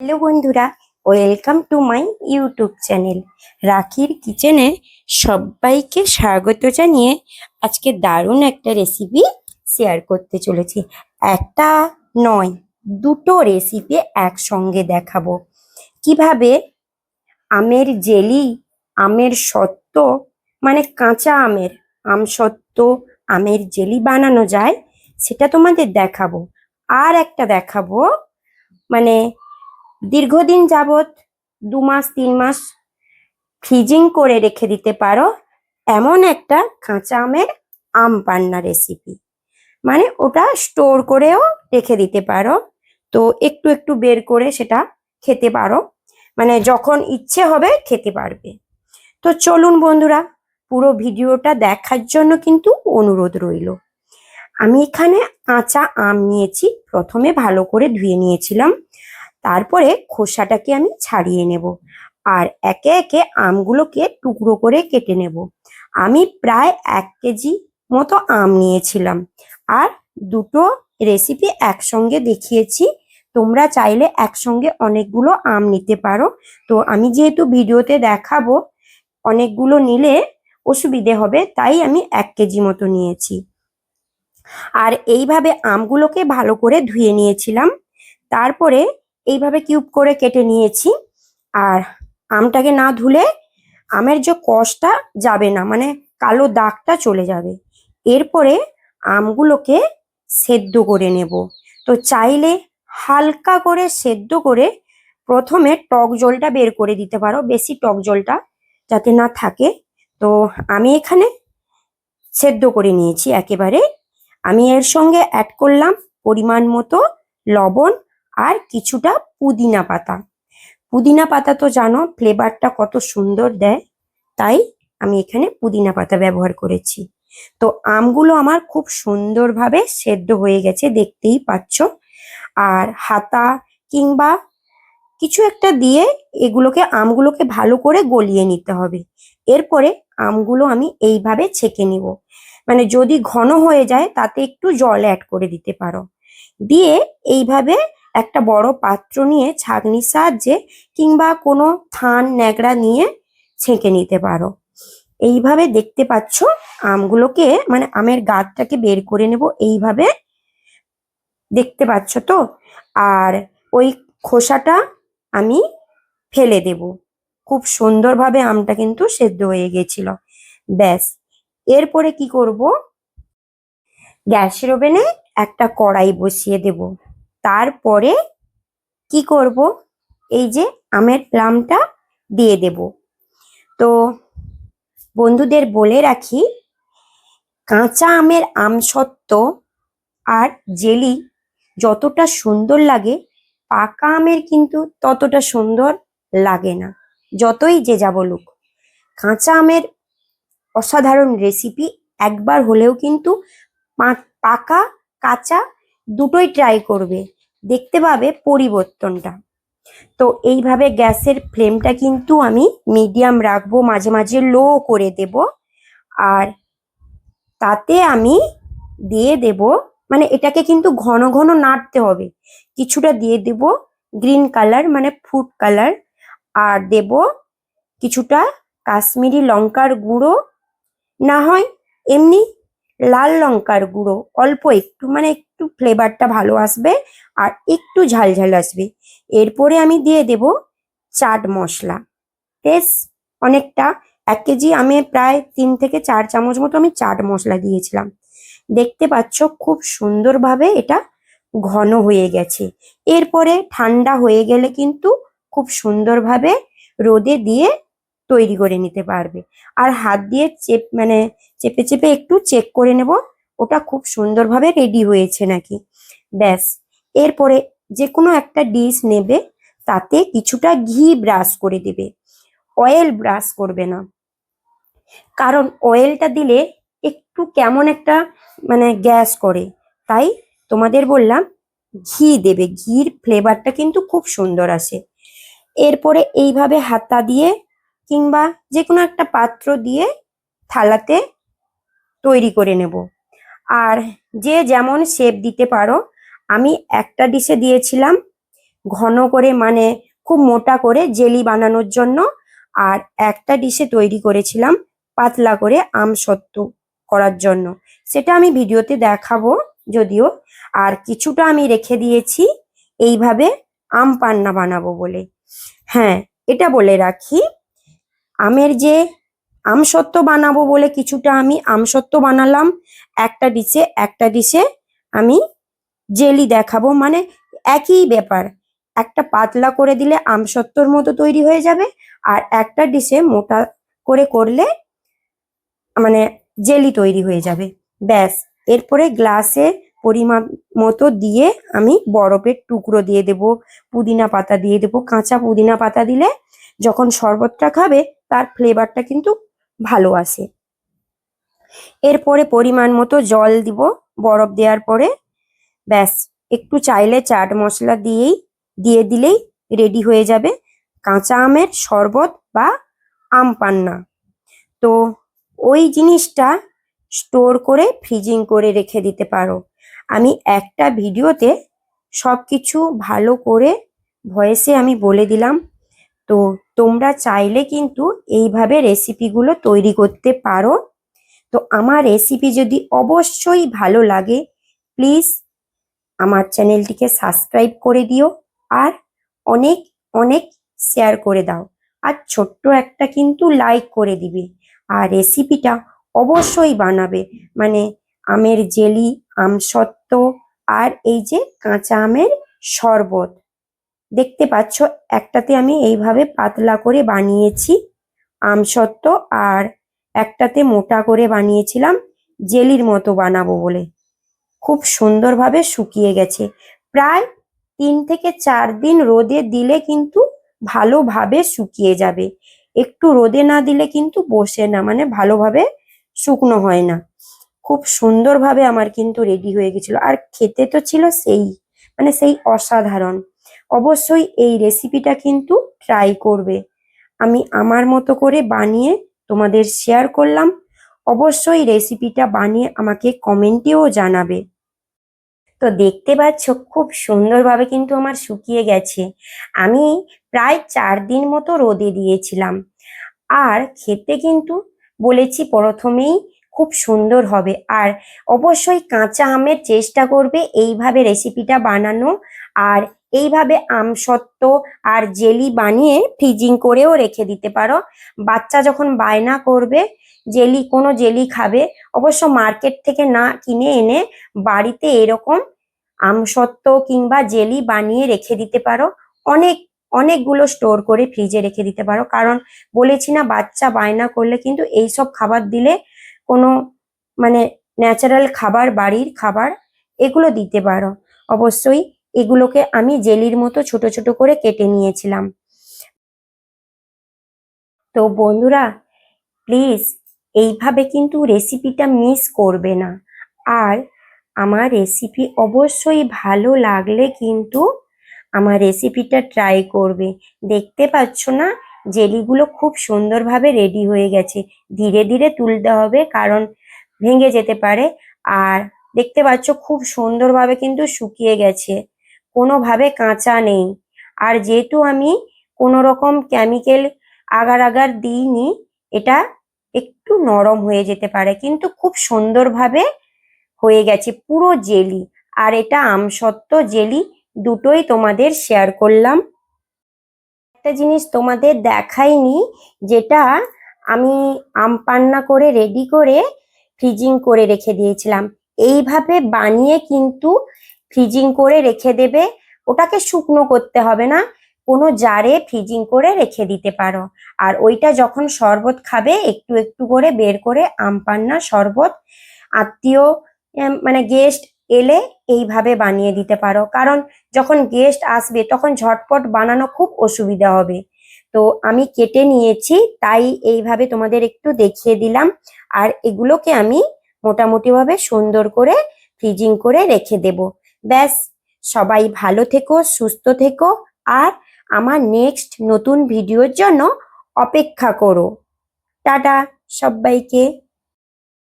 Hello বন্ধুরা, welcome to my YouTube channel. রাখির কিচেনে সবাইকে স্বাগত জানিয়ে আজকে দারুণ একটা রেসিপি শেয়ার করতে চলেছি। একটা নয়, দুটো রেসিপি একসঙ্গে দেখাবো। কীভাবে আমের জেলি, আমের সত্ত্ব মানে কাঁচা আমের, আম সত্ত্ব আমের জেলি বানানো যায়, সেটা তোমাদের দেখাবো। আর একটা দেখাবো মানে দীর্ঘদিন যাবৎ দু মাস, তিন মাস ফ্রিজিং করে রেখে দিতে পারো এমন একটা কাঁচা আমের আম পান্না রেসিপি মানে ওটা স্টোর করেও রেখে দিতে পারো। তো একটু একটু বের করে সেটা খেতে পারো। মানে যখন ইচ্ছে হবে খেতে পারবে। তো চলুন বন্ধুরা, পুরো ভিডিওটা দেখার জন্য কিন্তু অনুরোধ রইল। আমি এখানে কাঁচা আম নিয়েছি। প্রথমে ভালো করে ধুয়ে নিয়েছিলাম। তারপরে খোসাটাকে আমি ছাড়িয়ে নেব। আর একে একে আমগুলোকে টুকরো করে কেটে নেব। আমি প্রায় এক কেজি মতো আম নিয়েছিলাম। আর দুটো রেসিপি একসঙ্গে দেখিয়েছি। তোমরা চাইলে একসঙ্গে অনেকগুলো আম নিতে পারো। তো আমি যেহেতু ভিডিওতে দেখাবো, অনেকগুলো নিলে অসুবিধে হবে, তাই আমি এক কেজি মতো নিয়েছি। আর এইভাবে আমগুলোকে ভালো করে ধুয়ে নিয়েছিলাম। তারপরে এইভাবে কিউব করে কেটে নিয়েছি। আর আমটাকে না ধুলে আমের যে কষটা যাবে না মানে কালো দাগটা চলে যাবে। এরপরে আমগুলোকে সেদ্ধ করে নেব। তো চাইলে হালকা করে সেদ্ধ করে প্রথমে টক জলটা বের করে দিতে পারো, বেশি টক জলটা যাতে না থাকে। তো আমি এখানে সেদ্ধ করে নিয়েছি একেবারে। আমি এর সঙ্গে অ্যাড করলাম পরিমাণ মতো লবণ আর কিছুটা পুদিনা পাতা। পুদিনা পাতা তো জানো ফ্লেভারটা কত সুন্দর দেয়। তাই আমি এখানে পুদিনা পাতা ব্যবহার করেছি। তো আমগুলো আমার খুব সুন্দরভাবে সেদ্ধ হয়ে গেছে, দেখতেই পাচ্ছ। আর হাতা কিংবা কিছু একটা দিয়ে এগুলোকে, আমগুলোকে ভালো করে গলিয়ে নিতে হবে। এরপরে আমগুলো আমি এইভাবে ছেঁকে নিব। মানে যদি ঘন হয়ে যায়, তাতে একটু জল অ্যাড করে দিতে পারো। দিয়ে এইভাবে একটা বড় পাত্র নিয়ে ছাঁকনির সাহায্যে কিংবা কোনো থান, ন্যাকড়া নিয়ে ছেঁকে নিতে পারো। এইভাবে দেখতে পাচ্ছ, আমগুলোকে মানে আমের গাছটাকে বের করে নেব এইভাবে। দেখতে পাচ্ছ তো? আর ওই খোসাটা আমি ফেলে দেব। খুব সুন্দরভাবে আমটা কিন্তু সেদ্ধ হয়ে গেছিল। ব্যাস। এরপরে কি করব? গ্যাসের ওভেনে একটা কড়াই বসিয়ে দেব। তারপরে কি করব? এই যে আমের প্লামটা দিয়ে দেব। তো বন্ধুদের বলে রাখি, কাঁচা আমের আম আমসত্ত্ব আর জেলি যতটা সুন্দর লাগে, পাকা আমের কিন্তু ততটা সুন্দর লাগে না। যতই যে যা বলুক। কাঁচা আমের অসাধারণ রেসিপি একবার হলেও কিন্তু পাকা, কাঁচা দুটোই ট্রাই করবে। দেখতে পাবে পরিবর্তনটা। তো এইভাবে গ্যাসের ফ্লেমটা কিন্তু আমি মিডিয়াম রাখব, মাঝে মাঝে লো করে দেব। আর তাতে আমি দিয়ে দেব মানে এটাকে কিন্তু ঘন ঘন নাড়তে হবে। কিছুটা দিয়ে দেব গ্রিন কালার মানে ফুড কালার। আর দেব কিছুটা কাশ্মীরি লঙ্কার গুঁড়ো। না হয় এমনি লাল লঙ্কার গুঁড়ো, অল্প একটু মানে একটু ফ্লেভারটা ভালো আসবে আর একটু ঝাল ঝাল আসবে। এরপরে আমি দিয়ে দেব চাট মশলা। বেশ, অনেকটা। এক কেজি আমি প্রায় তিন থেকে চার চামচ মতো আমি চাট মশলা দিয়েছিলাম। দেখতে পাচ্ছ খুব সুন্দরভাবে এটা ঘন হয়ে গেছে। এরপরে ঠান্ডা হয়ে গেলে কিন্তু খুব সুন্দরভাবে রোদে দিয়ে তৈরি করে নিতে পারবে। আর হাত দিয়ে চেপ মানে চেপে চেপে একটু চেক করে নেব। ওটা খুব সুন্দরভাবে রেডি হয়েছে নাকি। ব্যাস, এরপরে যে কোনো একটা ডিশ নেবে, তাতে কিছুটা ঘি ব্রাশ করে দেবে। অয়েল ব্রাশ করবে না। কারণ অয়েলটা দিলে একটু কেমন একটা মানে গ্যাস করে। তাই তোমাদের বললাম, ঘি দেবে। ঘির ফ্লেভারটা কিন্তু খুব সুন্দর আসে। এরপরে এইভাবে হাতা দিয়ে কিংবা যে কোনো একটা পাত্র দিয়ে থালাতে তৈরি করে নেব। আর যে যেমন শেপ দিতে পারো, আমি একটা ডিশে দিয়েছিলাম, ঘন করে মানে খুব মোটা করে জেলি বানানোর জন্য, আর একটা ডিশে তৈরি করেছিলাম পাতলা করে আম সত্ত্ব করার জন্য। সেটা আমি ভিডিওতে দেখাবো যদিও, আর কিছুটা আমি রেখে দিয়েছি, এইভাবে আম পান্না বানাবো বলে। হ্যাঁ এটা বলে রাখি, আমের যে আমসত্ত্ব বানাবো বলে কিছুটা আমি আমসত্ত্ব বানালাম। একটা ডিশে একটা ডিশে আমি জেলি দেখাবো। মানে একই ব্যাপার। একটা পাতলা করে দিলে আমসত্ত্বর মতো তৈরি হয়ে যাবে আর একটা ডিশে মোটা করে করলে মানে জেলি তৈরি হয়ে যাবে। ব্যাস। এরপরে গ্লাসে পরিমাণ মতো দিয়ে আমি বরফের টুকরো দিয়ে দেব, পুদিনা পাতা দিয়ে দেব। কাঁচা পুদিনা পাতা দিলে যখন শরবতটা খাবে, তার ফ্লেভারটা কিন্তু ভালো আসে এরপরে পরিমাণ মতো জল দিব, বরফ দেওয়ার পরে, ব্যাস, একটু চাইলে চাট মশলা দিয়েই, দিয়ে দিলেই রেডি হয়ে যাবে কাঁচা আমের শরবত বা আম পান্না। তো ওই জিনিসটা স্টোর করে ফ্রিজিং করে রেখে দিতে পারো। আমি একটা ভিডিওতে সব কিছু ভালো করে ভয়েসে আমি বলে দিলাম। তো তোমরা চাইলে কিন্তু এইভাবে রেসিপিগুলো তৈরি করতে পারো। তো আমার রেসিপি যদি অবশ্যই ভালো লাগে প্লিজ আমার চ্যানেলটিকে সাবস্ক্রাইব করে দিও আর অনেক অনেক শেয়ার করে দাও। আর ছোট্ট একটা কিন্তু লাইক করে দিবে। আর রেসিপিটা অবশ্যই বানাবে। মানে আমের জেলি, আমসত্ত্ব আর এই যে কাঁচা আমের শরবত। দেখতে পাচ্ছ, একটাতে আমি এইভাবে পাতলা করে বানিয়েছি আমসত্ত্ব আর একটাতে মোটা করে বানিয়েছিলাম জেলির মতো বানাবো বলে। খুব সুন্দরভাবে শুকিয়ে গেছে। প্রায় তিন থেকে চার দিন রোদে দিলে কিন্তু ভালোভাবে শুকিয়ে যাবে। একটু রোদে না দিলে কিন্তু বসে না মানে ভালোভাবে শুকনো হয় না। খুব সুন্দরভাবে আমার কিন্তু রেডি হয়ে গেছিল। আর খেতে তো ছিল সেই মানে সেই অসাধারণ। অবশ্যই এই রেসিপিটা কিন্তু ট্রাই করবে। আমি আমার মতো করে বানিয়ে তোমাদের শেয়ার করলাম। অবশ্যই রেসিপিটা বানিয়ে আমাকে কমেন্টেও জানাবে। তো দেখতে পাচ্ছ, খুব সুন্দরভাবে কিন্তু আমার শুকিয়ে গেছে। আমি প্রায় চার দিন মতো রোদে দিয়েছিলাম। আর খেতে কিন্তু বলেছি প্রথমেই খুব সুন্দর হবে। আর অবশ্যই কাঁচা আমের চেষ্টা করবে এইভাবে রেসিপিটা বানানো। আর এইভাবে আমসত্ত্ব আর জেলি বানিয়ে ফ্রিজিং করেও রেখে দিতে পারো। বাচ্চা যখন বায়না করবে, জেলি, কোনো জেলি খাবে, অবশ্য মার্কেট থেকে না কিনে এনে বাড়িতে এরকম আমসত্ত্ব কিংবা জেলি বানিয়ে রেখে দিতে পারো। অনেক, অনেকগুলো স্টোর করে ফ্রিজে রেখে দিতে পারো। কারণ বলেছি না, বাচ্চা বায়না করলে কিন্তু এই সব খাবার দিলে কোনো মানে ন্যাচারাল খাবার, বাড়ির খাবার, এগুলো দিতে পারো। অবশ্যই এগুলোকে আমি জেলির মতো ছোট ছোট করে কেটে নিয়েছিলাম। তো বন্ধুরা প্লিজ এইভাবে কিন্তু রেসিপিটা মিস করবে না। আর আমার রেসিপি অবশ্যই ভালো লাগলে কিন্তু আমার রেসিপিটা ট্রাই করবে। দেখতে পাচ্ছ না, জেলিগুলো খুব সুন্দরভাবে রেডি হয়ে গেছে। ধীরে ধীরে তুলতে হবে, কারণ ভেঙে যেতে পারে। আর দেখতে পাচ্ছ, খুব সুন্দরভাবে কিন্তু শুকিয়ে গেছে। কোনোভাবে কাঁচা নেই। আর যেহেতু আমি কোনো রকম কেমিক্যাল আগার আগার দিইনি, এটা একটু নরম হয়ে যেতে পারে। কিন্তু খুব সুন্দরভাবে হয়ে গেছে, পুরো জেলি। আর এটা আমসত্ত্ব জেলি দুটোই তোমাদের শেয়ার করলাম। একটা জিনিস তোমাদের দেখাইনি, যেটা আমি আম পান্না করে রেডি করে ফ্রিজিং করে রেখে দিয়েছিলাম। এইভাবে বানিয়ে কিন্তু ফ্রিজিং করে রেখে দেবে। ওটাকে শুকনো করতে হবে না। কোনো জারে ফ্রিজিং করে রেখে দিতে পারো। আর ওইটা যখন শরবত খাবে, একটু একটু করে বের করে আম পান্না, শরবত, আত্মীয় মানে গেস্ট এলে এইভাবে বানিয়ে দিতে পারো। কারণ যখন গেস্ট আসবে, তখন ঝটপট বানানো খুব অসুবিধা হবে। তো আমি কেটে নিয়েছি, তাই এইভাবে তোমাদের একটু দেখিয়ে দিলাম। আর এগুলোকে আমি মোটামুটিভাবে সুন্দর করে ফ্রিজিং করে রেখে দেব। ব্যাস, সবাই ভালো থেকো, সুস্থ থেকো, আর আমার নেক্সট নতুন ভিডিওর জন্য অপেক্ষা করো। টাটা সবাইকে।